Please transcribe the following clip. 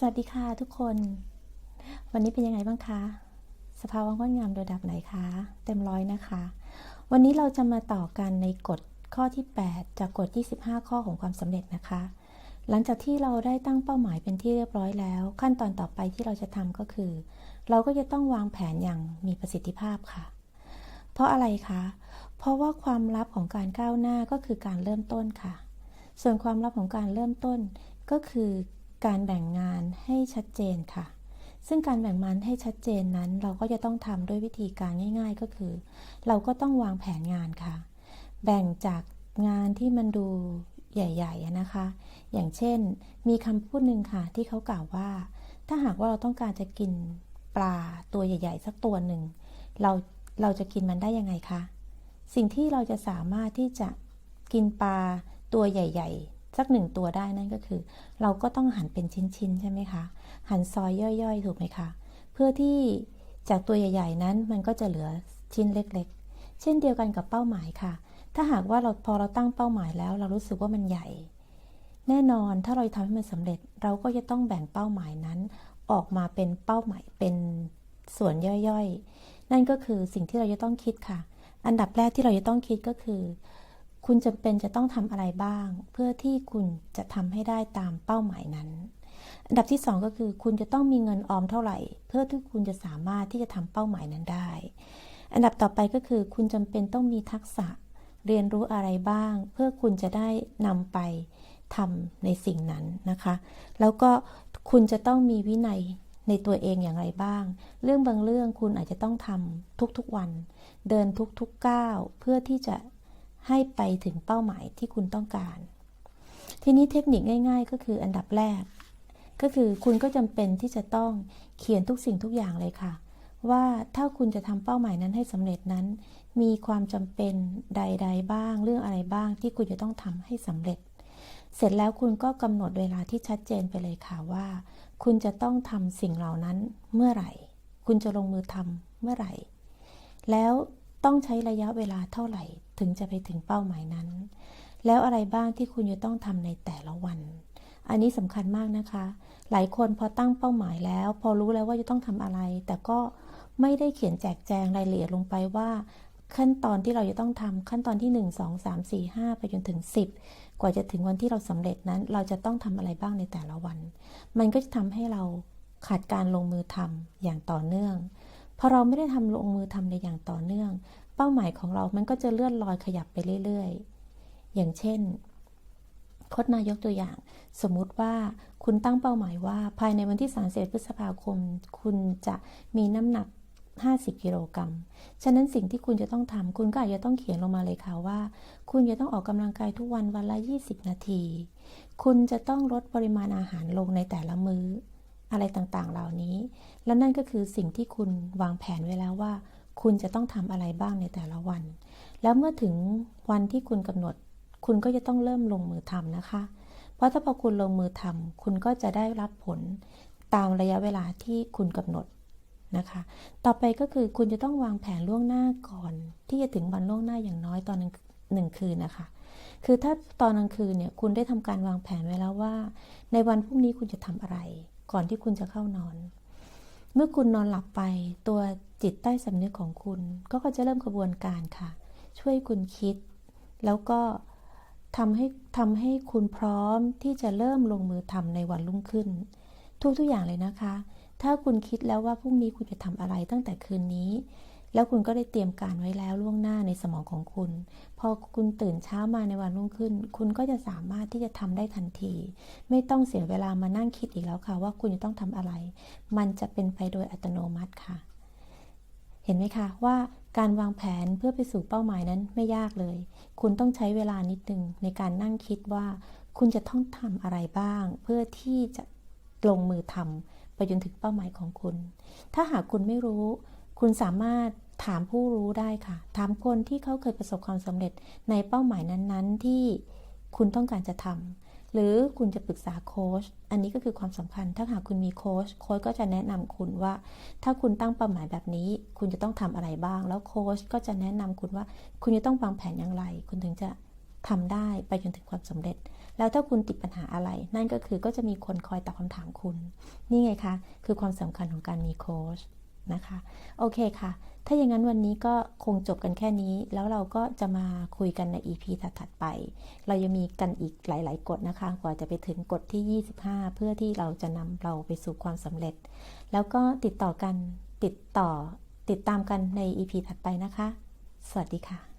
สวัสดีค่ะทุกคน วันนี้เป็นยังไงบ้างคะ สภาวะงดงามระดับไหนคะ เต็มร้อยนะคะ วันนี้เราจะมาต่อกันในกฎข้อที่ 8 จากกฎ 25 ข้อของความสำเร็จนะคะ หลังจากที่เราได้ตั้งเป้าหมายเป็นที่เรียบร้อยแล้ว ขั้นตอนต่อไปที่เราจะทำก็คือ เราก็จะต้องวางแผนอย่างมีประสิทธิภาพค่ะ เพราะอะไรคะ เพราะว่าความลับของการก้าวหน้าก็คือการเริ่มต้นค่ะ ส่วนความลับของการเริ่มต้นก็คือ การแบ่งงานให้ชัดเจนค่ะ ซึ่งการแบ่งงานให้ชัดเจนนั้น เราก็จะต้องทำด้วยวิธีการง่าย ๆ ก็คือ เราก็ต้องวางแผนงานค่ะ แบ่งจากงานที่มันดูใหญ่ๆนะคะ อย่างเช่น มีคำพูดหนึ่งค่ะ ที่เขากล่าวว่า ถ้าหากว่าเราต้องการจะกินปลาตัวใหญ่ ๆ สักตัวหนึ่ง เราเราจะกินมันได้ยังไงคะ สิ่งที่เราจะสามารถที่จะกินปลาตัวใหญ่ ๆ สักหนึ่งตัวได้นั่นก็คือ เราก็ต้องหั่นเป็นชิ้นๆใช่ไหมคะหั่นซอยย่อยๆ ถูกไหมคะ เพื่อที่จากตัวใหญ่ ๆ นั้นมันก็จะเหลือชิ้นเล็กๆ เช่นเดียวกันกับเป้าหมายค่ะ ถ้าหากว่าเราพอเราตั้งเป้าหมายแล้ว เรารู้สึกว่ามันใหญ่ แน่นอนถ้าเราทำให้มันสำเร็จ เราก็จะต้องแบ่งเป้าหมายนั้น ออกมาเป็นเป้าหมายเป็นส่วนย่อยๆ นั่นก็คือสิ่งที่เราจะต้องคิดค่ะ อันดับแรกที่เราจะต้องคิดก็คือ คุณจำเป็นจะต้องทำอะไรบ้าง เพื่อที่คุณจะทำให้ได้ตามเป้าหมายนั้น อันดับที่ 2 ก็คือ คุณจะต้องมีเงินออมเท่าไหร่ เพื่อที่คุณจะสามารถที่จะทำเป้าหมายนั้นได้ อันดับต่อไปก็คือ คุณจำเป็นต้องมีทักษะเรียนรู้อะไรบ้าง เพื่อคุณจะได้นำไปทำในสิ่งนั้นนะคะ แล้วก็คุณจะต้องมีวินัยในตัวเองอย่างไรบ้าง เรื่องบางเรื่องคุณอาจจะต้องทำทุกๆวัน เดินทุกๆก้าวเพื่อที่จะ ให้ไปถึงเป้าหมายที่คุณต้องการ ทีนี้เทคนิคง่าย ๆ ก็คืออันดับแรก ก็คือคุณก็จำเป็นที่จะต้องเขียนทุกสิ่งทุกอย่างเลยค่ะ ว่าถ้าคุณจะทำเป้าหมายนั้นให้สำเร็จนั้น มีความจำเป็นใด ๆ บ้าง เรื่องอะไรบ้างที่คุณจะต้องทำให้สำเร็จ เสร็จแล้วคุณก็กำหนดเวลาที่ชัดเจนไปเลยค่ะว่า คุณจะต้องทำสิ่งเหล่านั้นเมื่อไหร่ คุณจะลงมือทำเมื่อไหร่ แล้ว ต้องใช้ระยะเวลาเท่าไหร่ ถึงจะไปถึงเป้าหมายนั้น แล้วอะไรบ้างที่คุณจะต้องทำในแต่ละวัน อันนี้สำคัญมากนะคะ หลายคนพอตั้งเป้าหมายแล้ว พอรู้แล้วว่าจะต้องทำอะไร แต่ก็ไม่ได้เขียนแจกแจงรายละเอียดลงไปว่าขั้นตอนที่เราจะต้องทำขั้นตอนที่ 1 2 3 4 5 ไปจนถึง 10 กว่าจะถึงวันที่เราสำเร็จนั้น เราจะต้องทำอะไรบ้างในแต่ละวัน มันก็จะทำให้เราขาดการลงมือทำอย่างต่อเนื่อง พอเราไม่ได้ทำลงมือทำในอย่างต่อเนื่อง เป้าหมายของเรามันก็จะเลื่อนลอยขยับไปเรื่อยๆ อย่างเช่นโคดนายกตัวอย่าง สมมุติว่าคุณตั้งเป้าหมายว่าภายในวันที่ 31 พฤษภาคม คุณจะมีน้ำหนัก 50 กิโลกรัม ฉะนั้นสิ่งที่คุณจะต้องทำคุณก็อาจจะต้องเขียนลงมาเลยค่ะว่า คุณจะต้องออกกำลังกายทุกวันวันละ 20 นาที คุณจะต้องลดปริมาณอาหารลงในแต่ละมื้อ อะไรต่างๆ เหล่านี้ และนั่นก็คือสิ่งที่คุณวางแผนไว้แล้วว่า คุณจะต้องทำอะไรบ้างในแต่ละวัน แล้วเมื่อถึงวันที่คุณกำหนด คุณก็จะต้องเริ่มลงมือทำนะคะ เพราะถ้าพอคุณลงมือทำคุณก็จะได้รับผลตามระยะเวลาที่คุณกำหนดนะคะ ต่อไปก็คือคุณจะต้องวางแผนล่วงหน้าก่อน ที่จะถึงวันล่วงหน้าอย่างน้อยตอนหนึ่งคืนนะคะ คือถ้าตอนกลางคืนเนี่ยคุณได้ทำการวางแผนไว้แล้วว่า ในวันพรุ่งนี้คุณจะทำอะไร ก่อนที่คุณจะเข้านอน เมื่อคุณนอนหลับไป ตัวจิตใต้สำนึกของคุณก็จะเริ่มกระบวนการค่ะ ช่วยคุณคิด แล้วก็ทำให้ทำให้คุณพร้อมที่จะเริ่มลงมือทำในวันรุ่งขึ้น ทุกๆอย่างเลยนะคะ ถ้าคุณคิดแล้วว่าพรุ่งนี้คุณจะทำอะไรตั้งแต่คืนนี้ แล้วคุณก็ได้เตรียมการไว้แล้วล่วงหน้าในสมองของคุณ พอคุณตื่นเช้ามาในวันรุ่งขึ้น คุณก็จะสามารถที่จะทำได้ทันที ไม่ต้องเสียเวลามานั่งคิดอีกแล้วค่ะ ว่าคุณจะต้องทำอะไร มันจะเป็นไปโดยอัตโนมัติค่ะ เห็นไหมคะว่าการวางแผนเพื่อไปสู่เป้าหมายนั้นไม่ยากเลย คุณต้องใช้เวลานิดนึงในการนั่งคิดว่า คุณจะต้องทำอะไรบ้าง เพื่อที่จะลงมือทำไปจนถึงเป้าหมายของคุณ ถ้าหากคุณไม่รู้ คุณสามารถ ถามผู้รู้ได้ค่ะ ถามคนที่เขาเคยประสบความสำเร็จในเป้าหมายนั้นๆ ที่คุณต้องการจะทำหรือคุณจะปรึกษาโค้ชอันนี้ก็คือความสำคัญ ถ้าหากคุณมีโค้ชโค้ชก็จะแนะนำคุณว่า ถ้าคุณตั้งเป้าหมายแบบนี้ คุณจะต้องทำอะไรบ้าง แล้วโค้ชก็จะแนะนำคุณว่า คุณจะต้องวางแผนอย่างไร คุณถึงจะทำได้ไปจนถึงความสำเร็จ แล้วถ้าคุณติดปัญหาอะไร นั่นก็คือก็จะมีคนคอยตอบคำถามคุณ นี่ไงคะ คือความสำคัญของการมีโค้ช นะคะ โอเคค่ะ ถ้าอย่างนั้นวันนี้ก็คงจบกันแค่นี้ แล้วเราก็จะมาคุยกันใน EP ถัดๆไป เรายังมีกันอีกหลาย ๆ กฎนะคะ กว่าจะไปถึงกฎที่ 25 เพื่อที่เราจะนำเราไปสู่ความสำเร็จ แล้วก็ติดต่อกันติดต่อติดตามกันใน EP ถัดไปนะคะ สวัสดีค่ะ